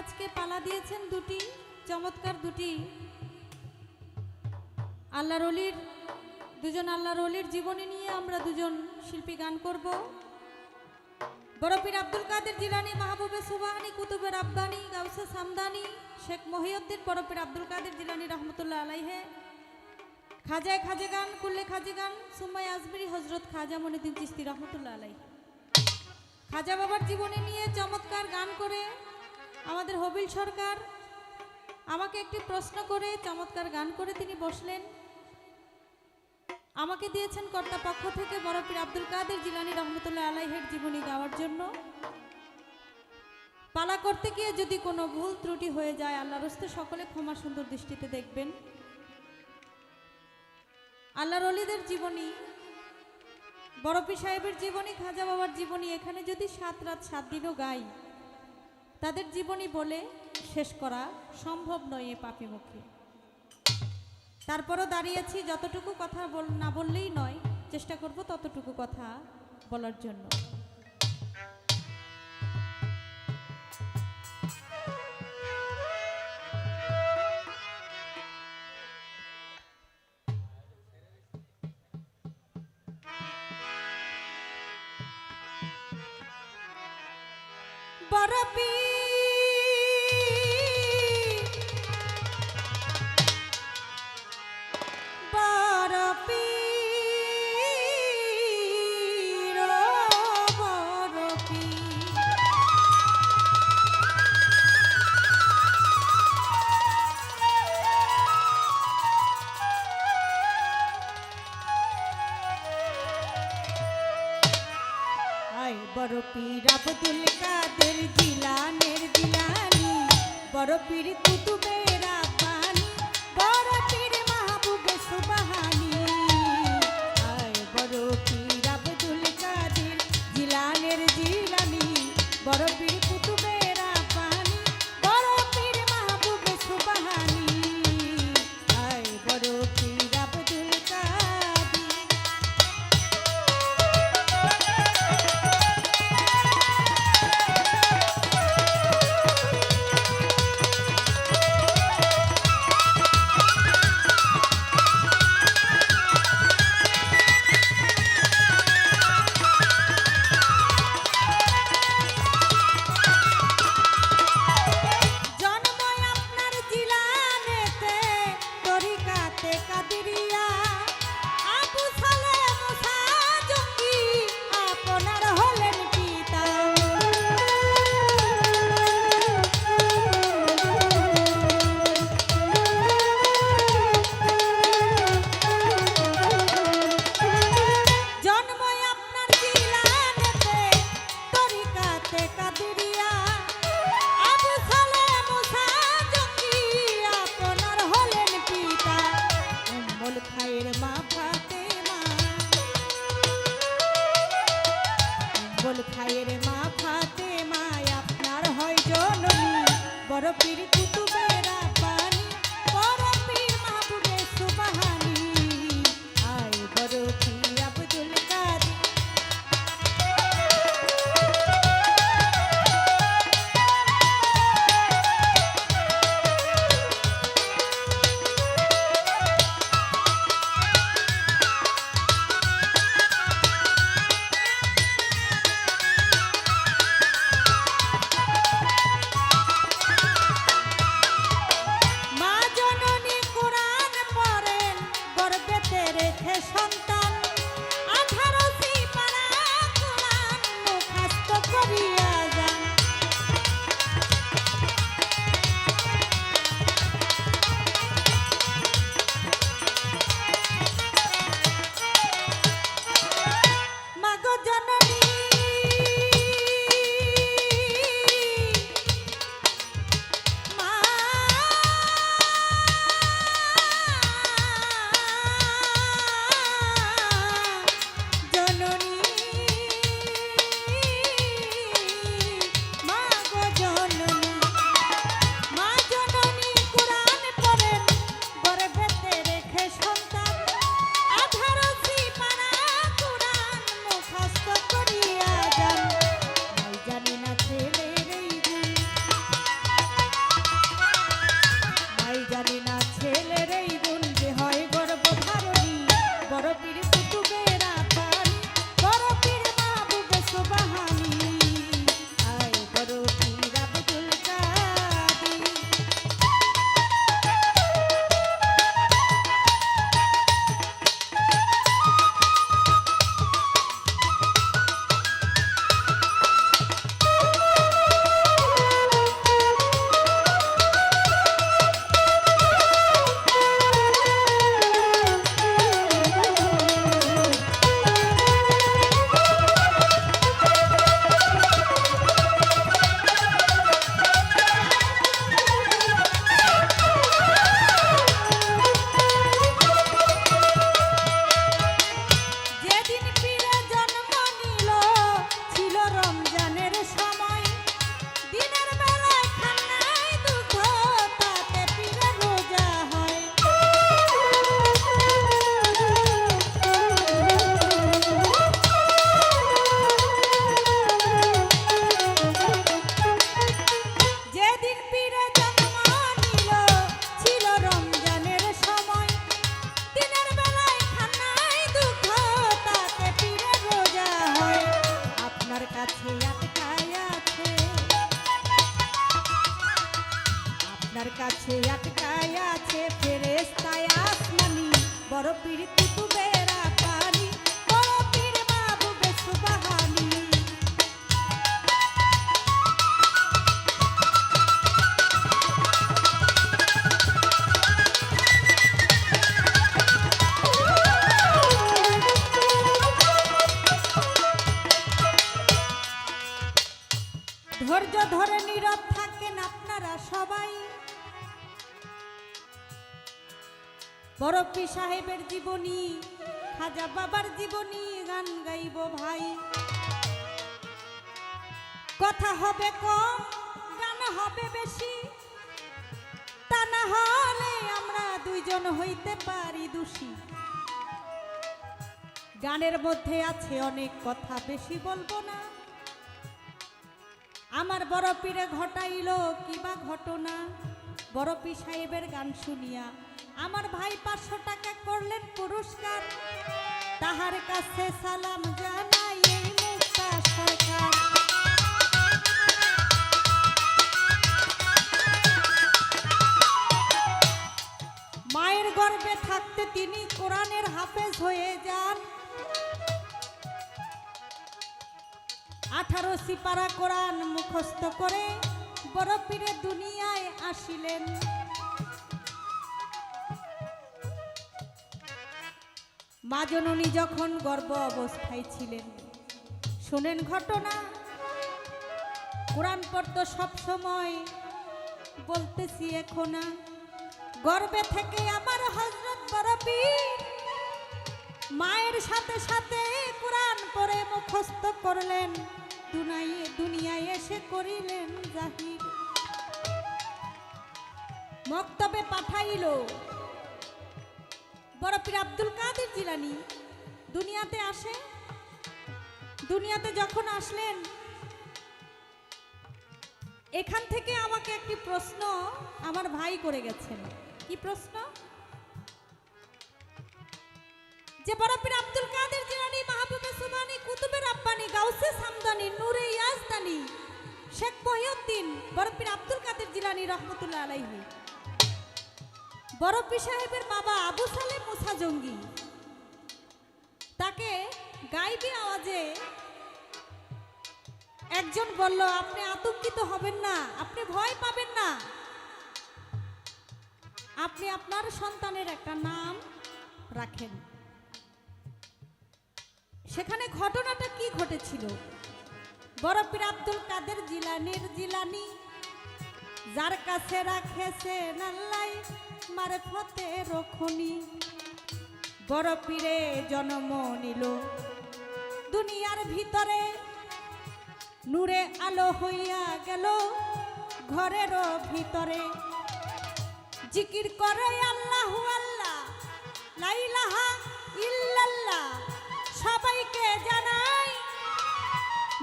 আজকে পালা দিয়েছেন দুটি, চমৎকার দুটি। আল্লাহর অলির, দুজন আল্লাহর অলির জীবনী নিয়ে আমরা দুজন শিল্পী গান করব। বরফির আব্দুল কাদের জিলানি, মাহবুবে সুবাহানি, কুতুবের আব্বানি, গাউসে সামদানি, শেখ মহিউদ্দিন বরফির আব্দুল কাদের জিলানি, রহমতুল্লাহ আলাইহে। খাজায় খাজে গান, কুল্লে খাজে গান সুমাই আজমিরি হজরত খাজা মনিদিন চিস্তি রহমতুল্লাহ আলাই খাজা বাবার জীবনী নিয়ে চমৎকার গান করে আমাদের হবিল সরকার আমাকে একটি প্রশ্ন করে, চমৎকার গান করে তিনি বসলেন। আমাকে দিয়েছেন কর্তা পক্ষ থেকে বরফির আব্দুল কাদের জিলানি রহমতুল্লাহ আলাইহের জীবনী গাওয়ার জন্য। পালা করতে গিয়ে যদি কোনো ভুল ত্রুটি হয়ে যায় আল্লাহ রস্তে সকলে ক্ষমা সুন্দর দৃষ্টিতে দেখবেন। আল্লাহর অলিদের জীবনী, বরফি সাহেবের জীবনী, খাজা বাবার জীবনী, এখানে যদি সাত রাত সাত দিনও গাই তাদের জীবনী বলে শেষ করা সম্ভব নয় এ পাপি মুখে। তারপরও দাঁড়িয়েছি যতটুকু কথা বল, না বললেই নয়, চেষ্টা করব ততটুকু কথা বলার জন্য। বরফি বড় পীর আব্দুল কাদের জিলানের জিলানি বড় পীর কুতুবেরা পানি বড় পীর মাহবুবে সুবহানি। কাছে আটকায় আছে ফেরেস্তায় আসমানি। বড় পীর ধৈর্য ধরে নীরব থাকেন আপনারা সবাই। বরফি সাহেবের জীবনী, খাজা বাবার জীবনী গান গাইব ভাই। কথা হবে কম, গান হবে বেশি। তা না হলে আমরা দুইজন হইতে পারি দোষী। গানের মধ্যে আছে অনেক কথা, বেশি বলব না। আমার বড় পীরে ঘটাইল কিবা ঘটনা। বড় সাহেবের গান শুনিয়া আমার ভাই পাঁচশো টাকা করলেন পুরস্কার। তাহার কাছে সালাম জানাই মায়ের গর্ভে থাকতে তিনি কোরআনের হাফেজ হয়ে যান। আঠারো সিপারা কোরআন মুখস্থ করে বড় পীরে দুনিয়ায় আসিলেন। মা জননী যখন গর্ভ অবস্থায় ছিলেন, শোনেন ঘটনা। কোরআন পড়তো সব সময় বলতেছি এখন গর্বে থেকে আমার হজরত পীর মায়ের সাথে সাথে কোরআন পড়ে মুখস্থ করলেন। দুনিয়ায় এসে করিলেন জাহির। মক্তবে পাঠাইল। বড় পীর আব্দুল কাদের জিলানি দুনিয়াতে আসে? দুনিয়াতে যখন আসলেন, এখান থেকে আমাকে একটি প্রশ্ন আমার ভাই করে গেছেন। কি প্রশ্ন? যে বড়পীর আব্দুল কাদের জিলানি, মাহবুবে সুবানি, কুতুবে রাব্বানি, গাউসে সামদানি, নূরে ইয়াজদানি, শেখ মহিউদ্দিন, বড় আব্দুল কাদের জিলানি, রহমতুল্লাহ আলাইহি। পীর সাহেবের বাবা আবু সালেম মুসা জঙ্গি। তাকে গাইবি আওয়াজে একজন বলল, আপনি আতঙ্কিত হবেন না, আপনি ভয় পাবেন না। আপনি আপনার সন্তানের একটা নাম রাখেন। সেখানে ঘটনাটা কি ঘটেছিল? বড় পীর আব্দুল কাদের জিলানির জিলানি, যার কাছে রাখেছে নাল্লাই। মারে ফতে রখনি বড় পীরে জন্ম নিল। দুনিয়ার ভিতরে নূরে আলো হইয়া গেল ঘরেরও ভিতরে। জিকির করে আল্লাহু আল্লাহ লাইলাহা ইল্লাল্লাহ, সবাইকে জানাই।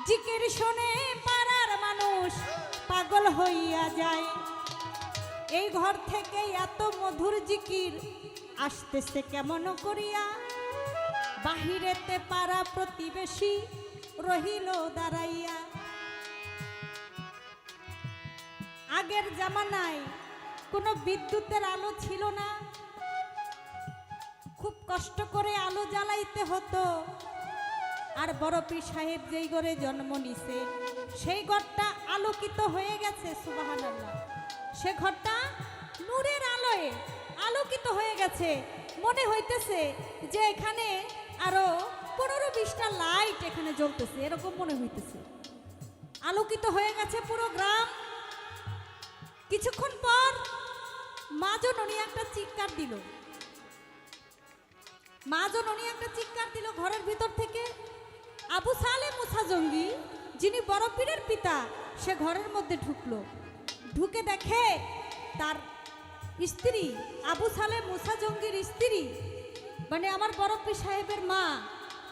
জিকির শুনে পাড়ার মানুষ পাগল হইয়া যায়। এই ঘর থেকে এত মধুর জিকির আসতেছে কেমন করিয়া? বাহিরেতে পাড়া প্রতিবেশী রহিল দাঁড়াইয়া। আগের জামানায় কোনো বিদ্যুতের আলো ছিল না। খুব কষ্ট করে আলো জ্বালাইতে হতো। আর বড় পীর সাহেব যেই ঘরে জন্ম নিছে, সেই ঘরটা আলোকিত হয়ে গেছে সুবাহান সে ঘরটা নূরের আলোয় আলোকিত হয়ে গেছে। মনে হইতেছে যে এখানে আরও পনেরো বিশটা লাইট এখানে জ্বলতেছে, এরকম মনে হইতেছে। আলোকিত হয়ে গেছে পুরো গ্রাম। কিছুক্ষণ পর মাজন উনি একটা চিৎকার দিল। মাজন উনি একটা চিৎকার দিল ঘরের ভিতর থেকে। আবু সালে মুসা জঙ্গি, যিনি বড় পীরের পিতা, সে ঘরের মধ্যে ঢুকলো। ঢুকে দেখে তার স্ত্রী, আবু সালে মুসা জঙ্গির স্ত্রী। মানে আমার পীর সাহেবের মা,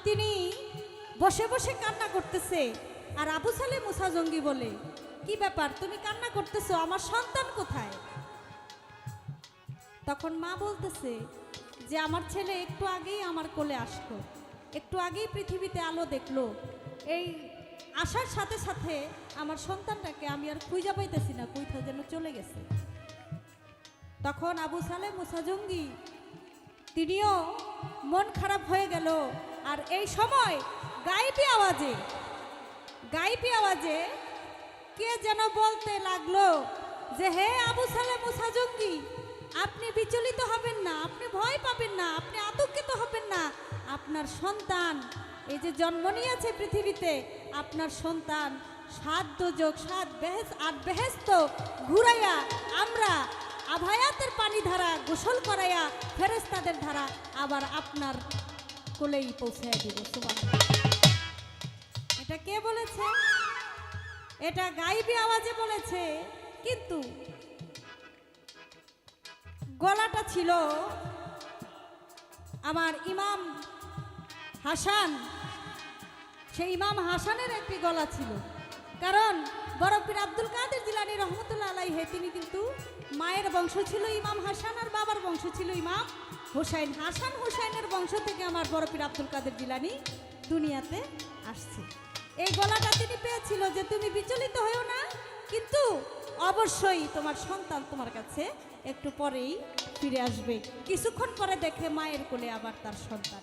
তিনি বসে বসে কান্না করতেছে। আর আবু সালে মুসা জঙ্গি বলে, কি ব্যাপার, তুমি কান্না করতেছো, আমার সন্তান কোথায়? তখন মা বলতেছে যে, আমার ছেলে একটু আগেই আমার কোলে আসলো, একটু আগেই পৃথিবীতে আলো দেখল। এই আসার সাথে সাথে আমার সন্তানটাকে আমি আর খুঁজা পাইতেছি না কোথাও যেন চলে গেছে। তখন আবু সালে মুসাজঙ্গি তিনিও মন খারাপ হয়ে গেল। আর এই সময় গাইবি আওয়াজে গাইবি আওয়াজে কে যেন বলতে লাগল যে, হে আবু সালে মুসাজঙ্গি আপনি বিচলিত হবেন না, আপনি ভয় পাবেন না, আপনি আতঙ্কিত হবেন না। আপনার সন্তান, এই যে জন্ম নিয়েছে পৃথিবীতে, আপনার সন্তান সাত যোগ সাত বেহেস, আট বেহেস্ত ঘুরাইয়া আমরা আভায়াতের পানি ধারা গোসল করাইয়া ফেরেস্তাদের ধারা আবার আপনার কোলেই পৌঁছে দিব, সুবহানাল্লাহ। এটা কে বলেছে? এটা গাইবি আওয়াজে বলেছে, কিন্তু গলাটা ছিল আমার ইমাম হাসান। সেই ইমাম হাসানের একটি গলা ছিল। কারণ বরফির আব্দুল কাদের জিলানি রহমতুল্লাহ আলাইহে তিনি কিন্তু মায়ের বংশ ছিল ইমাম হাসান আর বাবার বংশ ছিল ইমাম হোসাইন। হাসান হোসাইনের বংশ থেকে আমার বরফির আব্দুল কাদের জিলানি দুনিয়াতে আসছে। এই গলাটা তিনি পেয়েছিল যে তুমি বিচলিত হয়েও না, কিন্তু অবশ্যই তোমার সন্তান তোমার কাছে একটু পরেই ফিরে আসবে। কিছুক্ষণ পরে দেখে মায়ের কোলে আবার তার সন্তান।